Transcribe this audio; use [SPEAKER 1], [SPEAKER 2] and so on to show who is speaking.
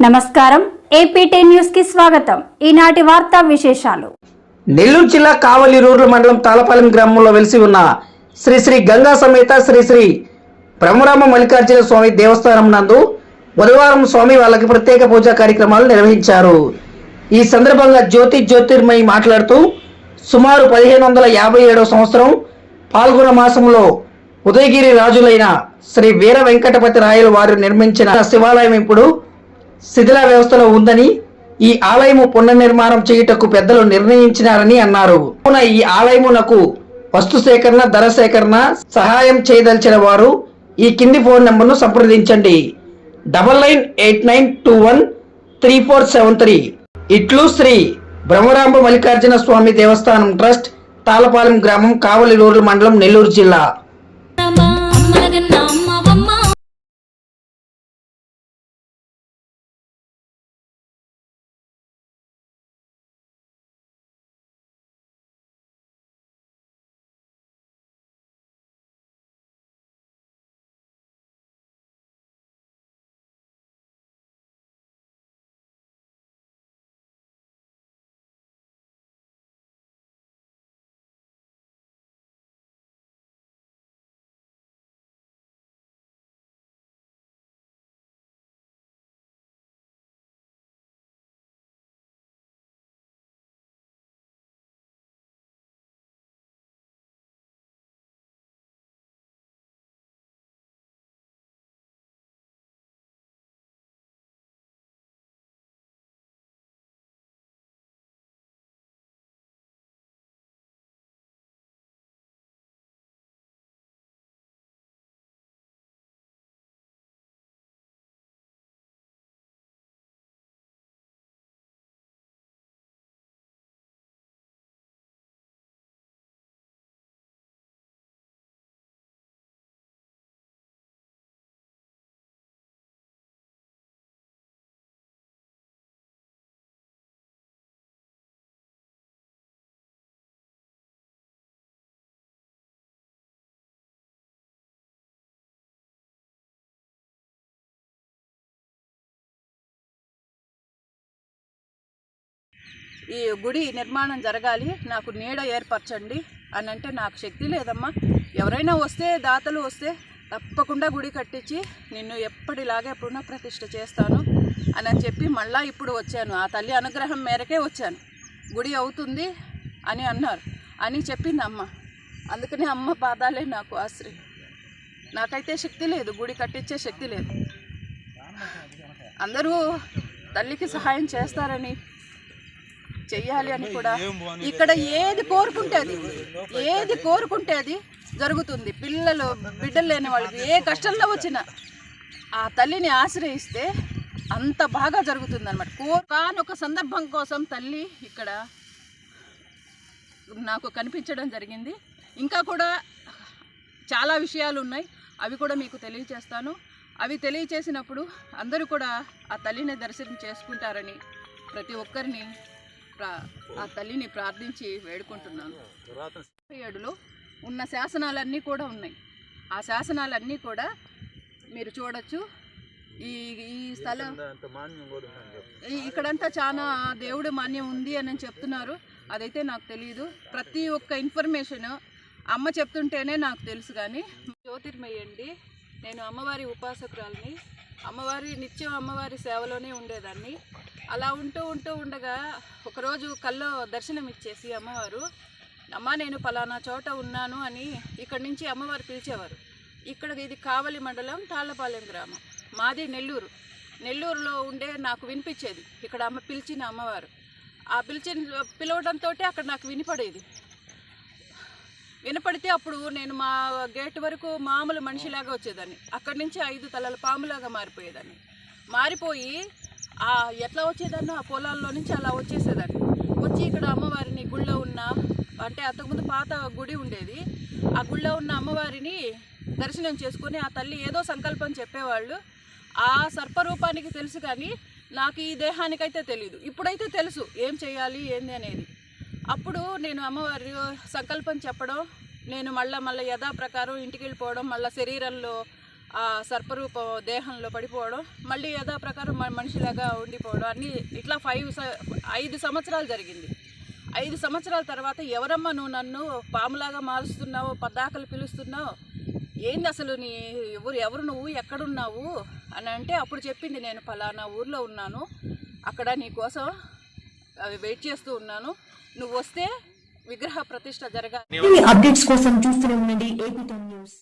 [SPEAKER 1] నమస్కారం. ఏపీటీ న్యూస్కి స్వాగతం. ఈనాటి వార్తా విశేషాలు.
[SPEAKER 2] నెల్లూరు జిల్లా కావలి రూరల్ మండలం తాళపాలెం గ్రామంలో వెలిసి ఉన్న శ్రీ శ్రీ గంగా సమేత శ్రీ శ్రీ బ్రహ్మరామ మల్లికార్జున స్వామి దేవస్థానం నందు బుధవారం స్వామి వాళ్ళకి ప్రత్యేక పూజా కార్యక్రమాలు నిర్వహించారు. ఈ సందర్భంగా జ్యోతి జ్యోతిర్మయి మాట్లాడుతూ సుమారు పదిహేను వందల యాభై ఏడవ సంవత్సరం పాల్గొన మాసంలో ఉదయగిరి రాజులైన శ్రీ వీర వెంకటపతి రాయలు వారు నిర్మించిన శివాలయం ఇప్పుడు శిథిల వ్యవస్థలో ఉందని ఈ ఆలయము పునర్నిర్మాణం చేయుటకు పెద్దలు నిర్ణయించినారని అన్నారు. కావున ఈ ఆలయమునకు వస్తు సేకరణ ధర సేకరణ సహాయం చేయదలిచిన వారు ఈ కింది ఫోన్ నెంబర్ను సంప్రదించండి. Double nine eight nine two one three four seven three. ఇట్లు శ్రీ బ్రహ్మరాంబ మల్లికార్జున స్వామి దేవస్థానం ట్రస్ట్ తాళపాలెం గ్రామం కావలి రూరల్ మండలం నెల్లూరు జిల్లా.
[SPEAKER 3] ఈ గుడి నిర్మాణం జరగాలి నాకు నీడ ఏర్పరచండి అని అంటే నాకు శక్తి లేదమ్మా. ఎవరైనా వస్తే దాతలు వస్తే తప్పకుండా గుడి కట్టించి నిన్ను ఎప్పటిలాగే పునఃప్రతిష్ఠ చేస్తాను అని అని చెప్పి మళ్ళీ ఇప్పుడు వచ్చాను. ఆ తల్లి అనుగ్రహం మేరకే వచ్చాను. గుడి అవుతుంది అని అన్నారు. అని చెప్పింది అమ్మ. అందుకనే అమ్మ పాదాలే నాకు ఆశ్రయం నాకైతే శక్తి లేదు గుడి కట్టించే శక్తి లేదు. అందరూ తల్లికి సహాయం చేస్తారని చెయ్యాలి అని కూడా ఇక్కడ ఏది కోరుకుంటే అది. ఏది కోరుకుంటే అది జరుగుతుంది. పిల్లలు బిడ్డలు లేని వాళ్ళకి ఏ కష్టంలో వచ్చినా ఆ తల్లిని ఆశ్రయిస్తే అంత బాగా జరుగుతుంది అనమాట కో కానొక సందర్భం కోసం తల్లి ఇక్కడ నాకు కనిపించడం జరిగింది. ఇంకా కూడా చాలా విషయాలు ఉన్నాయి. అవి కూడా మీకు తెలియచేస్తాను. అవి తెలియచేసినప్పుడు అందరూ కూడా ఆ తల్లిని దర్శనం చేసుకుంటారని ప్రతి ఒక్కరిని ఆ తల్లిని ప్రార్థించి వేడుకుంటున్నాను. ఏడులో ఉన్న శాసనాలన్నీ కూడా ఉన్నాయి. ఆ శాసనాలన్నీ కూడా మీరు చూడొచ్చు. ఈ ఈ స్థలం ఇక్కడంతా చాలా దేవుడి మాన్యం ఉంది అని చెప్తున్నారు. అదైతే నాకు తెలియదు ప్రతి ఒక్క ఇన్ఫర్మేషన్ అమ్మ చెప్తుంటేనే నాకు తెలుసు కానీ. జ్యోతిర్మయ్య అండి నేను అమ్మవారి ఉపాసకురాలిని. అమ్మవారి నిత్యం అమ్మవారి సేవలోనే ఉండేదాన్ని. అలా ఉంటూ ఉంటూ ఉండగా ఒకరోజు కల్లో దర్శనం ఇచ్చేసి అమ్మవారు అమ్మ నేను పలానా చోట ఉన్నాను అని ఇక్కడి నుంచి అమ్మవారు పిలిచేవారు. ఇక్కడ ఇది కావలి మండలం తాళ్ళపాలెం గ్రామం. మాది నెల్లూరు. నెల్లూరులో ఉండే నాకు వినిపించేది. ఇక్కడ అమ్మ పిలిచిన అమ్మవారు. ఆ పిలిచిన పిలవడంతో అక్కడ నాకు వినిపడేది. వినపడితే అప్పుడు నేను మా గేట్ వరకు మామూలు మనిషిలాగా వచ్చేదాన్ని. అక్కడి నుంచి ఐదు తలల పాములాగా మారిపోయేదాన్ని. మారిపోయి ఎట్లా వచ్చేదాన్నో? ఆ పొలాల్లో నుంచి అలా వచ్చేసేదాన్ని వచ్చి ఇక్కడ అమ్మవారిని గుళ్ళో ఉన్న అంటే అంతకుముందు పాత గుడి ఉండేది. ఆ గుళ్ళో ఉన్న అమ్మవారిని దర్శనం చేసుకొని ఆ తల్లి ఏదో సంకల్పం చెప్పేవాళ్ళు. ఆ సర్పరూపానికి తెలుసు కానీ నాకు ఈ దేహానికైతే తెలియదు ఇప్పుడైతే తెలుసు ఏం చేయాలి ఏంది అనేది. అప్పుడు నేను అమ్మవారి సంకల్పం చెప్పడం నేను మళ్ళీ మళ్ళీ యథాప్రకారం ఇంటికి వెళ్ళిపోవడం మళ్ళీ శరీరంలో ఆ సర్పరూప దేహంలో పడిపోవడం మళ్ళీ యథాప్రకారం మనిషిలాగా ఉండిపోవడం అన్నీ ఇట్లా ఫైవ్ ఐదు సంవత్సరాలు జరిగింది. ఐదు సంవత్సరాల తర్వాత ఎవరమ్మా నువ్వు నన్ను పాములాగా మారుస్తున్నావు పద్దాకలు పిలుస్తున్నావు? ఏంది అసలు నీ ఎవరు ఎవరు నువ్వు ఎక్కడున్నావు? అని అంటే అప్పుడు చెప్పింది నేను ఫలానా ఊర్లో ఉన్నాను అక్కడ నీకోసం వెయిట్ చేస్తూ ఉన్నాను. నువ్వు వస్తే విగ్రహ ప్రతిష్ట జరగాలి.
[SPEAKER 4] అప్డేట్స్ కోసం చూస్తూనే ఉండండి ఏపీ న్యూస్.